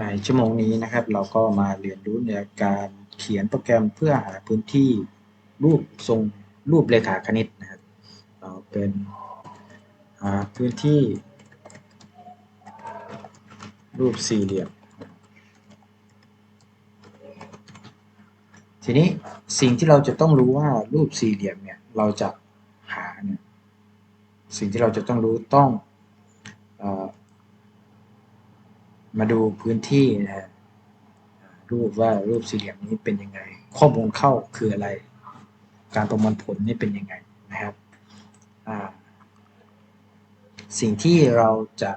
ในชั่วโมงนี้นะครับ เราก็มาเรียนรู้ในการเขียนโปรแกรมเพื่อหาพื้นที่รูปทรงรูปเลขาคณิตนะครับเราเป็นหาพื้นที่ รูปสี่เหลี่ยม ทีนี้สิ่งที่เราจะต้องรู้ว่ารูปสี่เหลี่ยมเนี่ยเราจะหาเนี่ยสิ่งที่เราจะต้องรู้ต้องอ มาดูพื้นที่นะฮะรูปว่ารูปสี่เหลี่ยมนี้เป็นยังไง ข้อมูลเข้าคืออะไร การประมวลผลนี่เป็นยังไงนะครับสิ่งที่เราจะ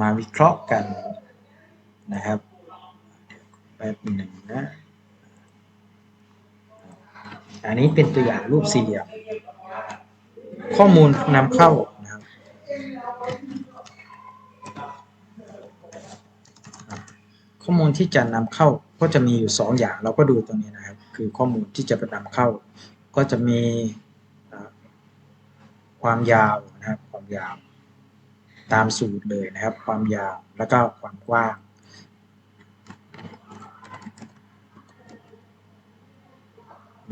มาวิเคราะห์กันนะครับแป๊บหนึ่งนะ อันนี้เป็นตัวอย่างรูปสี่เหลี่ยม ข้อมูลนำเข้านะครับ ข้อมูลที่จะนำเข้าก็จะมีอยู่สองอย่างเราก็ดูตรงนี้นะครับ คือข้อมูลที่จะนำเข้า ก็จะมีความยาวนะครับความยาว ตามสูตรเลยนะครับ ความยาวแล้วก็ความกว้าง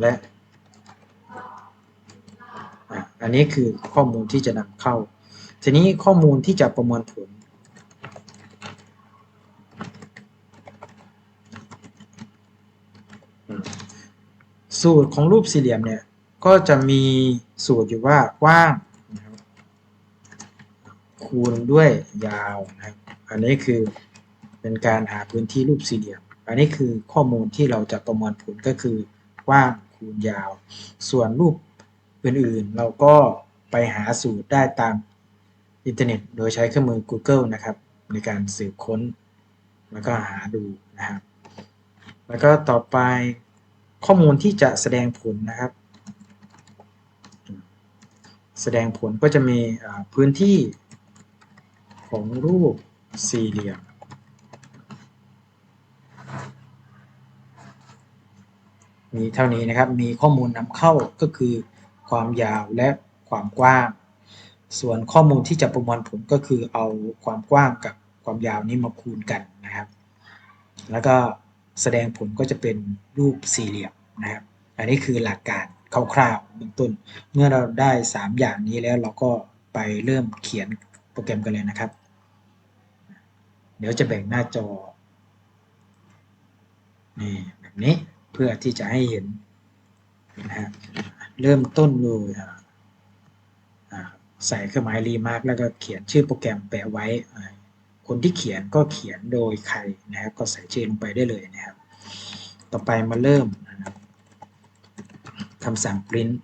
และอันนี้คือข้อมูลที่จะนำเข้า ทีนี้ข้อมูลที่จะประมวลผล สูตรของรูปสี่เหลี่ยมเนี่ยก็จะมีสูตรอยู่ว่ากว้างนะครับคูณด้วยยาวนะครับอันนี้คือเป็นการหาพื้นที่รูปสี่เหลี่ยม อันนี้คือข้อมูลที่เราจะประมวลผลก็คือกว้างคูณยาว ส่วนรูปอื่นๆ เราก็ไปหาสูตรได้ตามอินเทอร์เน็ต โดยใช้เครื่องมือ Google นะครับ ในการสืบค้น แล้วก็หาดูนะครับ แล้วก็ต่อไป ข้อมูลที่จะแสดงผลนะครับ แสดงผลก็จะมีพื้นที่ของรูปสี่เหลี่ยมมีเท่านี้นะครับ มีข้อมูลนำเข้าก็คือความยาวและความกว้าง ส่วนข้อมูลที่จะประมวลผลก็คือเอาความกว้างกับความยาวนี้มาคูณกันนะครับ แล้วก็ แสดงผลก็จะเป็นรูปสี่เหลี่ยมนะครับ อันนี้คือหลักการคร่าวๆเบื้องต้น เมื่อเราได้ 3 อย่างนี้แล้วเราก็ไปเริ่มเขียนโปรแกรมกันเลยนะครับ เดี๋ยวจะแบ่งหน้าจอนี่แบบนี้เพื่อที่จะให้เห็นนะฮะเริ่มต้นเลยใส่เครื่องหมายรีมาร์กแล้วก็เขียนชื่อโปรแกรมแปะไว้ คนที่เขียนก็เขียนโดยใครนะครับก็ใส่ชื่อลงไปได้เลยนะครับ ต่อไปมาเริ่มนะครับคำสั่ง print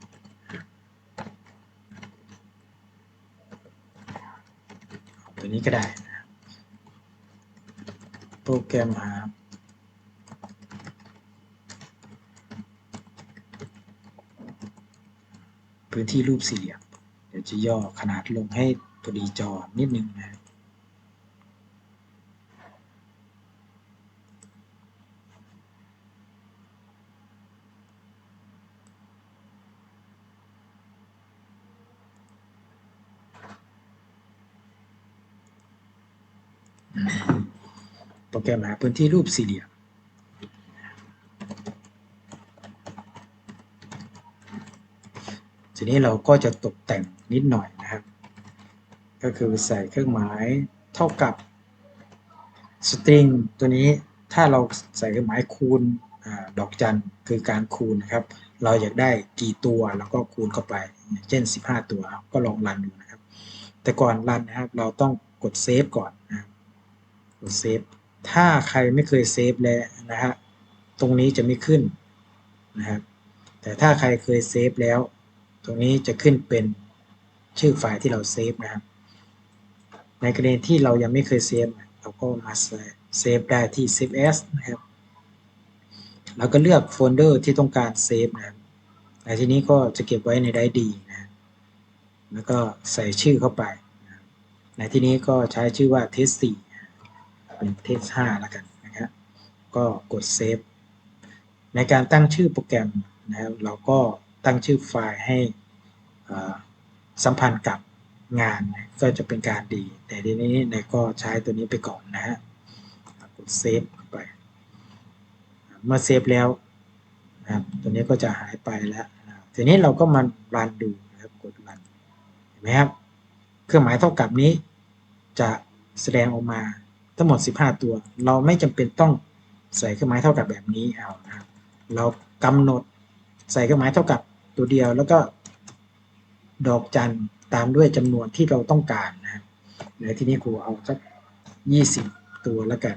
ตัวนี้ก็ได้นะโปรแกรมหาพื้นที่รูปสี่เหลี่ยมเดี๋ยวจะย่อขนาดลงให้พอดีจอนิดนึงนะ โปรแกรมหาพื้นที่รูปสี่เหลี่ยมทีนี้เราก็จะตกแต่งนิดหน่อยนะครับ ก็คือใส่เครื่องหมายเท่ากับ string ตัวนี้ถ้าเราใส่เครื่องหมายคูณอดอกจันคือการคูณนะครับ เราอยากได้กี่ตัวเราก็คูณเข้าไป เช่น 15 ตัวก็ลองรันดูนะครับ แต่ก่อนรันนะครับเราต้องกดเซฟก่อนนะ กดเซฟถ้าใครไม่เคยเซฟแล้วนะฮะตรงนี้จะไม่ขึ้นนะครับแต่ถ้าใครเคยเซฟแล้ว ตรงนี้จะขึ้นเป็นชื่อไฟล์ที่เราเซฟนะครับในกรณีที่เรายังไม่เคยเซฟเราก็มาเซฟได้ที่ Save As นะครับแล้วก็เลือกโฟลเดอร์ที่ต้องการเซฟนะครับในที่นี้ก็จะเก็บไว้ในไดร์ดีนะแล้วก็ใส่ชื่อเข้าไป ในที่นี้ก็ใช้ชื่อว่า test 4 เป็น test 5แล้วกันนะครับก็กดเซฟในการตั้งชื่อโปรแกรมนะครับเราก็ตั้งชื่อไฟล์ให้สัมพันธ์กับงานก็จะเป็นการดี แต่ทีนี้ในก็ใช้ตัวนี้ไปก่อนนะฮะเซฟไป เมื่อเซฟแล้วนะครับตัวนี้ก็จะหายไปแล้วทีนี้เราก็มารันดูนะครับกดรันเห็นไหมครับ เครื่องหมายเท่ากับนี้จะแสดงออกมา ทั้งหมด 15 ตัว เราไม่จำเป็นต้องใส่เครื่องหมายเท่ากับแบบนี้เอานะครับเรากำหนดใส่เครื่องหมายเท่ากับตัวเดียว แล้วก็ดอกจันตามด้วยจำนวนที่เราต้องการนะครับในที่นี้ครูเอาสัก20 ตัวแล้วกัน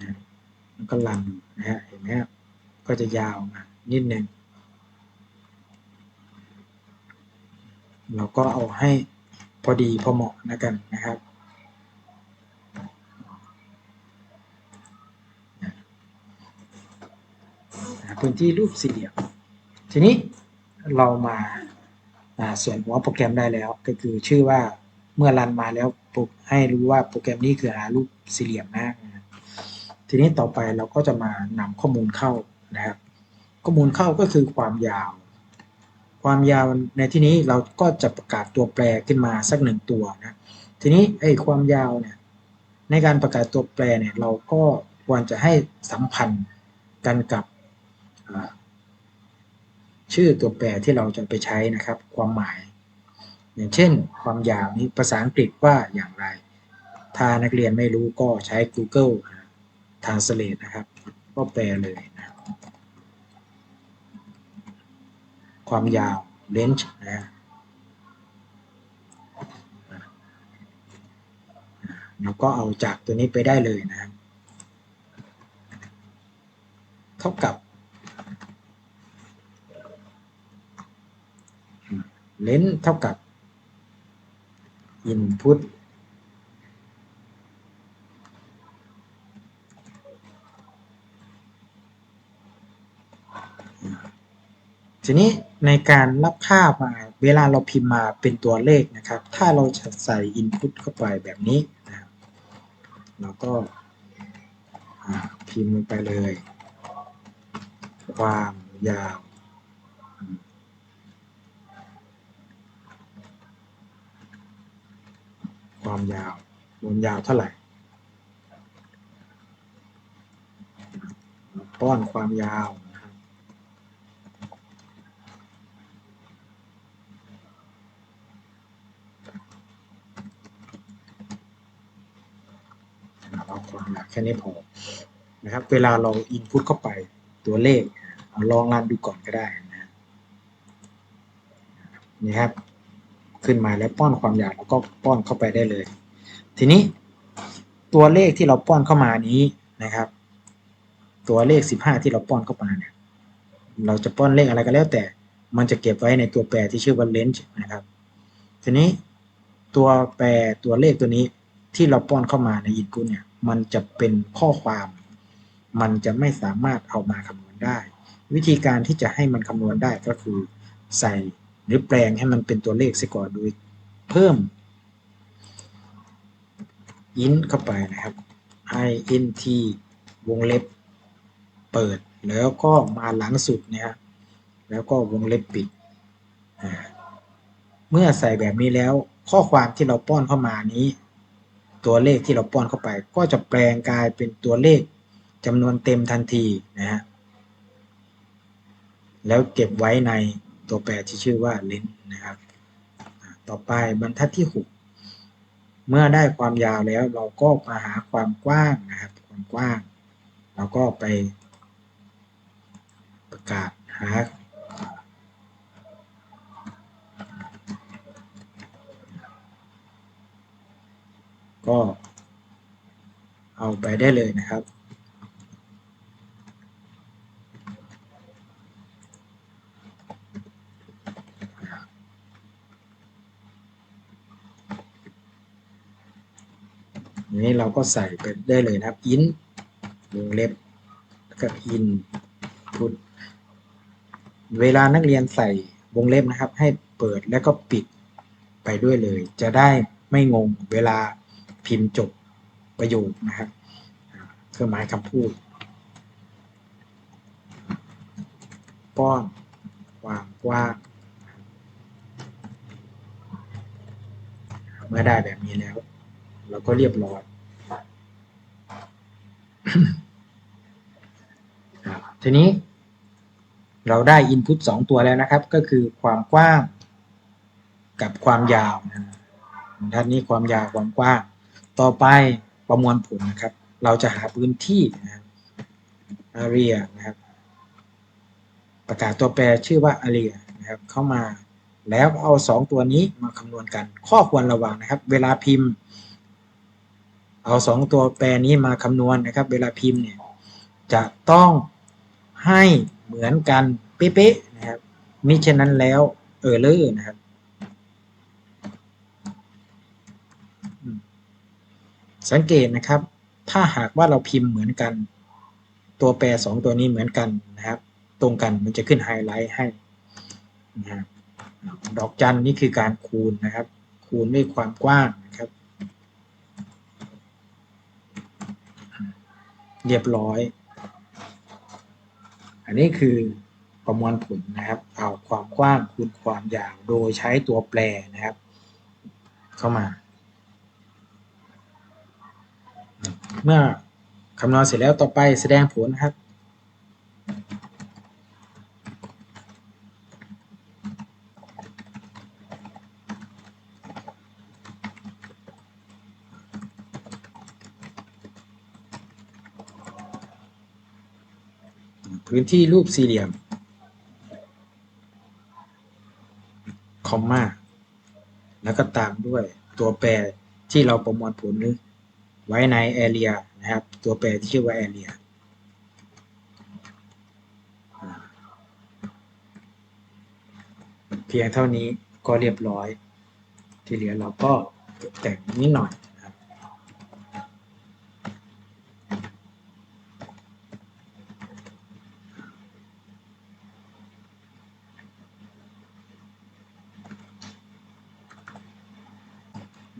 นะแล้วก็รันนะฮะเห็นไหมครับก็จะยาวมานิดหนึ่งเราก็เอาให้พอดีพอเหมาะนะกันนะครับ พื้นที่รูปสี่เหลี่ยม ทีนี้เรามาส่วนหัวโปรแกรมได้แล้ว ก็คือชื่อว่าเมื่อรันมาแล้วปุกให้รู้ว่าโปรแกรมนี้คือหารูปสี่เหลี่ยมนะทีนี้ต่อไปเราก็จะมานำข้อมูลเข้านะครับ ข้อมูลเข้าก็คือความยาว ความยาวในที่นี้เราก็จะประกาศตัวแปรขึ้นมาสักหนึ่งตัวนะ ทีนี้ไอ้ความยาวเนี่ยในการประกาศตัวแปรเนี่ยเราก็ควรจะให้สัมพันธ์กันกับ ชื่อตัวแปรที่เราจะไปใช้นะครับ ความหมาย อย่างเช่น ความยาวนี้ภาษาอังกฤษว่าอย่างไร ถ้านักเรียนไม่รู้ก็ใช้ Google Translate นะครับ ก็แปลเลยนะความยาว range นะเราก็เอาจากตัวนี้ไปได้เลยนะครับ เท่ากับ เลนเท่ากับ input ทีนี้ในการรับภาพมาเวลาเราพิมพ์มาเป็นตัวเลขนะครับ ถ้าเราจะใส่ input เข้าไปแบบนี้นะเราก็พิมพ์ลงไปเลย ความยาว ความยาวบนยาวเท่าไหร่ป้อนความยาวเอาความยาวแค่นี้พอนะครับ เวลาเราอินพุตเข้าไปตัวเลขเอาลองรันดูก่อนก็ได้นะนี่ครับ ขึ้นมาแล้วป้อนความอยาวแล้วก็ป้อนเข้าไปได้เลย ทีนี้ตัวเลขที่เราป้อนเข้ามานี้นะครับ ตัวเลข 15 ที่เราป้อนเข้ามาเนี่ยเราจะป้อนเลขอะไรก็แล้วแต่ มันจะเก็บไว้ในตัวแปรที่ชื่อว่า range นะครับ ทีนี้ตัวแปรตัวเลขตัวนี้ที่เราป้อนเข้ามาใน input เนี่ย มันจะเป็นข้อความ มันจะไม่สามารถเอามาคำนวณได้ วิธีการที่จะให้มันคำนวณได้ก็คือใส่ หรือแปลงให้มันเป็นตัวเลขเสียก่อนโดยเพิ่ม int เข้าไปนะครับ int วงเล็บเปิด แล้วก็มาหลังสุดนะครแล้วก็วงเล็บปิด เมื่อใส่แบบนี้แล้วข้อความที่เราป้อนเข้ามานี้ ตัวเลขที่เราป้อนเข้าไป ก็จะแปลงกลายเป็นตัวเลขจำนวนเต็มทันทีนะฮะแล้วเก็บไว้ใน ตัวแปรที่ชื่อว่า เลนนะครับ ต่อไปบรรทัดที่ 6 เมื่อได้ความยาวแล้วเราก็มาหาความกว้างนะครับ ความกว้าง เราก็ไปประกาศหาก็เอาไปได้เลยนะครับนี้เรา ก็ใส่ไปได้เลยนะครับ in วงเล็บแล้วก็ in put เวลานักเรียนใส่วงเล็บนะครับ ให้เปิดแล้วก็ปิดไปด้วยเลย จะได้ไม่งงเวลาพิมพ์จบประโยคนะครับเครื่องหมายคำพูด ป้อนความว้าเมื่อได้แบบนี้แล้ว เราก็เรียบร้อย ทีนี้ เราได้ Input 2 ตัวแล้วนะครับ ก็คือความกว้างกับความยาวนะด้านนี้ความยาวความกว้าง ต่อไปประมวลผลนะครับ เราจะหาพื้นที่นะครับ area นะครับ ประกาศตัวแปรชื่อว่า area นะครับ เข้ามาแล้วเอา 2 ตัวนี้มาคำนวณกัน ข้อควรระวังนะครับ เวลาพิมพ์ เอา2ตัวแปรนี้มาคำนวณนะครับ เวลาพิมพ์เนี่ยจะต้องให้เหมือนกันเป๊ะๆนะครับมิฉะนั้นแล้วเออเลอร์นะครับสังเกตนะครับ ถ้าหากว่าเราพิมพ์เหมือนกัน ตัวแปรสองตัวนี้เหมือนกันนะครับ ตรงกันมันจะขึ้นไฮไลท์ให้นะครับดอกจันนี่คือการคูณนะครับ คูณด้วยความกว้างนะครับ เรียบร้อย อันนี้คือประมวลผลนะครับ เอาความกว้างคูณความยาวโดยใช้ตัวแปรนะครับ เข้ามา เมื่อคำนวณเสร็จแล้วต่อไปแสดงผลนะครับ พื้นที่รูปสี่เหลี่ยม คอมมา แล้วก็ตามด้วยตัวแปรที่เราประมวลผลไว้ใน area นะครับ ตัวแปรที่ชื่อว่า area เพียงเท่านี้ก็เรียบร้อย ที่เหลือเราก็แต่งนิดหน่อยนะครับ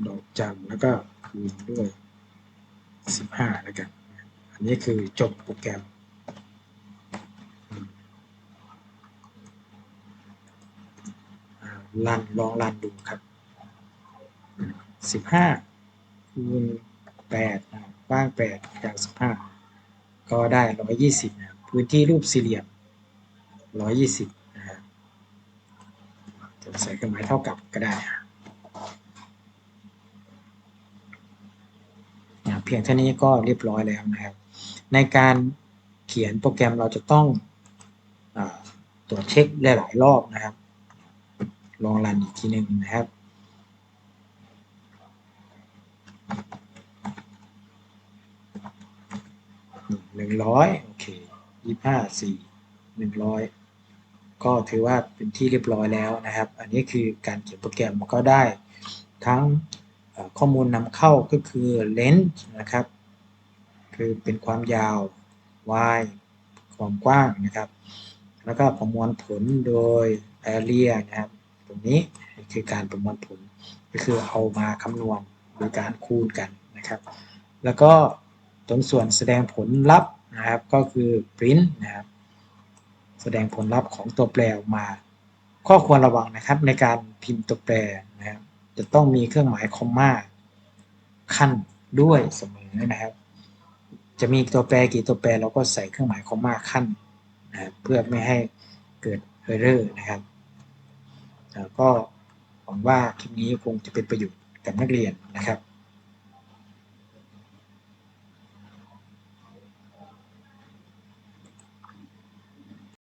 ดอกจันแล้ว ก็คูณด้วย 15 แล้วกัน อันนี้คือจบโปรแกรมอ่ารันลองรันดูครับ 15 คูณ8นะกว้าง8จาก15 ก็ได้ 120นะพื้นที่รูปสี่เหลี่ยม 120นะครับจะใส่เครื่องหมายเท่ากับก็ได้ เพียงเท่านี้ก็เรียบร้อยแล้วนะครับ ในการเขียนโปรแกรมเราจะต้องอตรวจเช็คหลายๆรอบนะครับ ลองรันอีกทีหนึ่งนะครับหนึ่งร้อยโอเคยี่ห้าสี่หนึ่งร้อยก็ถือว่าเป็นที่เรียบร้อยแล้วนะครับ อันนี้คือการเขียนโปรแกรมมันก็ได้ทั้ง ข้อมูลนำเข้าก็คือ length นะครับ คือเป็นความยาว y ความกว้างนะครับ แล้วก็ประมวลผลโดย area นะครับ ตรงนี้คือการประมวลผลก็คือเอามาคำนวณโดยการคูณกันนะครับ แล้วก็ตรงส่วนแสดงผลลัพธ์นะครับก็คือ print นะครับ แสดงผลลัพธ์ของตัวแปรออกมา ข้อควรระวังนะครับในการพิมพ์ตัวแปรนะครับ จะต้องมีเครื่องหมายคอมมาขั้นด้วยเสมอนะครับ จะมีตัวแปรกี่ตัวแปรเราก็ใส่เครื่องหมายคอมมาขั้นนะเพื่อไม่ให้เกิดเออร์เรอร์นะครับก็หวังว่าคลิปนี้คงจะเป็นประโยชน์กับนักเรียนนะครับ